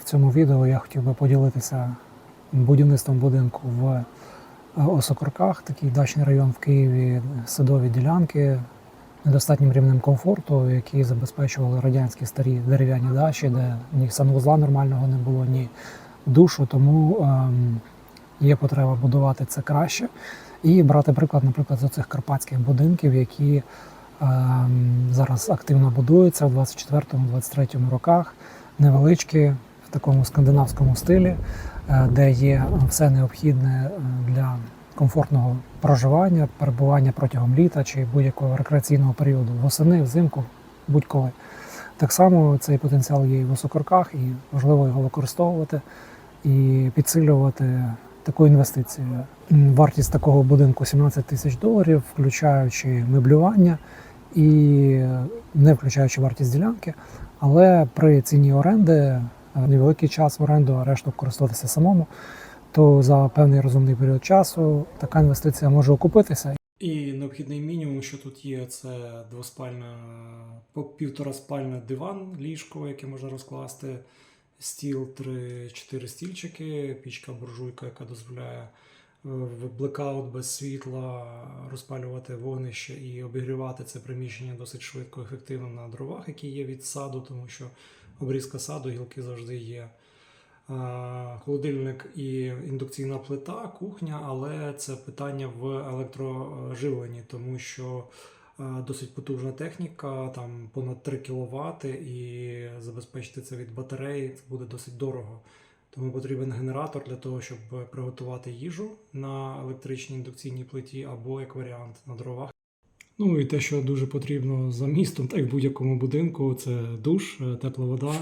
В цьому відео я хотів би поділитися будівництвом будинку в е, Осокорках, такий дачний район в Києві, садові ділянки, недостатнім рівнем комфорту, які забезпечували радянські старі дерев'яні дачі, де ні санвузла нормального не було, ні душу. Тому ем, є потреба будувати це краще. І брати приклад, наприклад, з цих карпатських будинків, які ем, зараз активно будуються в 24-23 роках, невеличкі в такому скандинавському стилі, е, де є все необхідне е, для комфортного проживання, перебування протягом літа чи будь-якого рекреаційного періоду, восени, взимку, будь-коли. Так само цей потенціал є і в Осокорках, і важливо його використовувати і підсилювати таку інвестицію. Вартість такого будинку 17 тисяч доларів, включаючи меблювання і не включаючи вартість ділянки. Але при ціні оренди е, невеликий час в оренду, а решту користуватися самому, то за певний розумний період часу така інвестиція може окупитися. І необхідний мінімум, що тут є, це двоспальна, по півтора диван, ліжко, яке можна розкласти, стіл, 3-4 стільчики, пічка буржуйка, яка дозволяє в блекаут без світла розпалювати вогнище і обігрівати це приміщення досить швидко, ефективно на дровах, які є від саду, тому що обрізка саду, гілки завжди є. Холодильник і індукційна плита, кухня, але це питання в електроживленні, тому що досить потужна техніка, там понад 3 кВт, і забезпечити це від батареї це буде досить дорого. Тому потрібен генератор для того, щоб приготувати їжу на електричній індукційній плиті або як варіант на дровах. Ну і те, що дуже потрібно за містом, так в будь-якому будинку, це душ, е, тепла вода,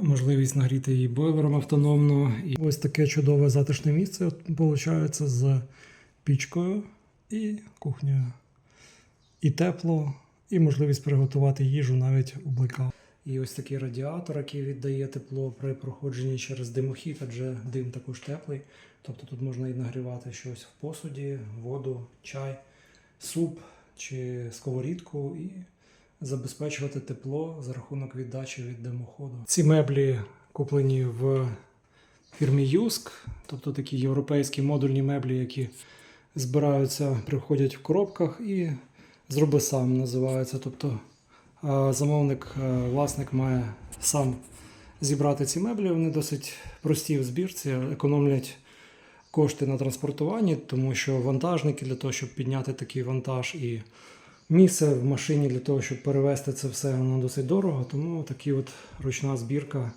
можливість нагріти її бойлером автономно. І ось таке чудове затишне місце виходить з пічкою і кухнею. І тепло, і можливість приготувати їжу навіть у блекаут. І ось такий радіатор, який віддає тепло при проходженні через димохід, адже дим також теплий. Тобто тут можна і нагрівати щось в посуді, воду, чай, суп чи сковорідку і забезпечувати тепло за рахунок віддачі від димоходу. Ці меблі куплені в фірмі Юск, тобто такі європейські модульні меблі, які збираються, приходять в коробках і зроби сам називаються. Тобто замовник, е, власник має сам зібрати ці меблі. Вони досить прості в збірці, економлять кошти на транспортуванні, тому що вантажники для того, щоб підняти такий вантаж, і місце в машині для того, щоб перевезти це все, воно досить дорого. Тому такі от ручна збірка.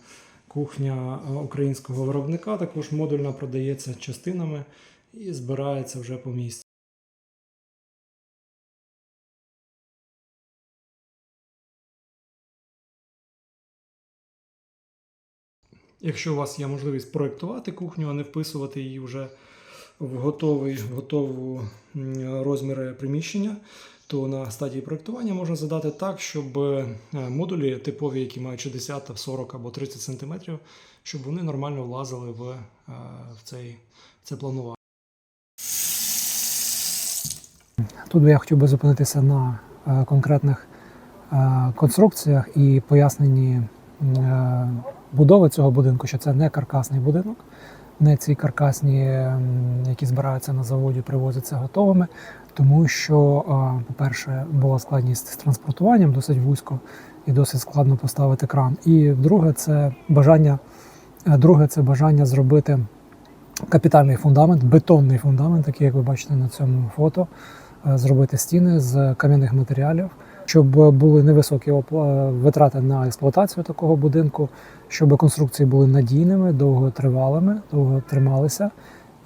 Кухня е, українського виробника також модульна продається частинами і збирається вже по місці. Якщо у вас є можливість проєктувати кухню, а не вписувати її вже в готовий, в готову розміри приміщення, то на стадії проєктування можна задати так, щоб е, модулі типові, які мають 60, 40 або 30 см, щоб вони нормально влазили в, е, в цей, в це планування. Тут я хотів би зупинитися на е, конкретних конструкціях і поясненні будови цього будинку, що це не каркасний будинок, не ці каркасні, які збираються на заводі, привозяться готовими, тому що, е, по-перше, була складність з транспортуванням досить вузько і досить складно поставити кран. І друге, це бажання, е, друге, це бажання зробити капітальний фундамент, бетонний фундамент, такий, як ви бачите на цьому фото, е, зробити стіни з кам'яних матеріалів, щоб були невисокі витрати на експлуатацію такого будинку, щоб конструкції були надійними, довготривалими, довго трималися,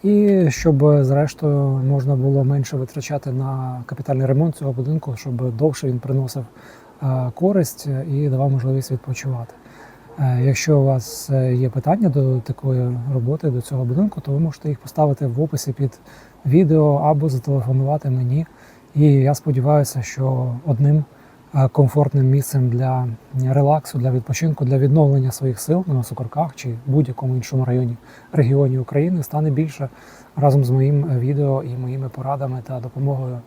і щоб, зрештою, можна було менше витрачати на капітальний ремонт цього будинку, щоб довше він приносив е, користь і давав можливість відпочивати. Е, Якщо у вас е, є питання до такої роботи, до цього будинку, то ви можете їх поставити в описі під відео або зателефонувати мені. І я сподіваюся, що одним комфортним місцем для релаксу, для відпочинку, для відновлення своїх сил на Сокорках чи будь-якому іншому районі регіоні України стане більше разом з моїм е, відео і моїми порадами та допомогою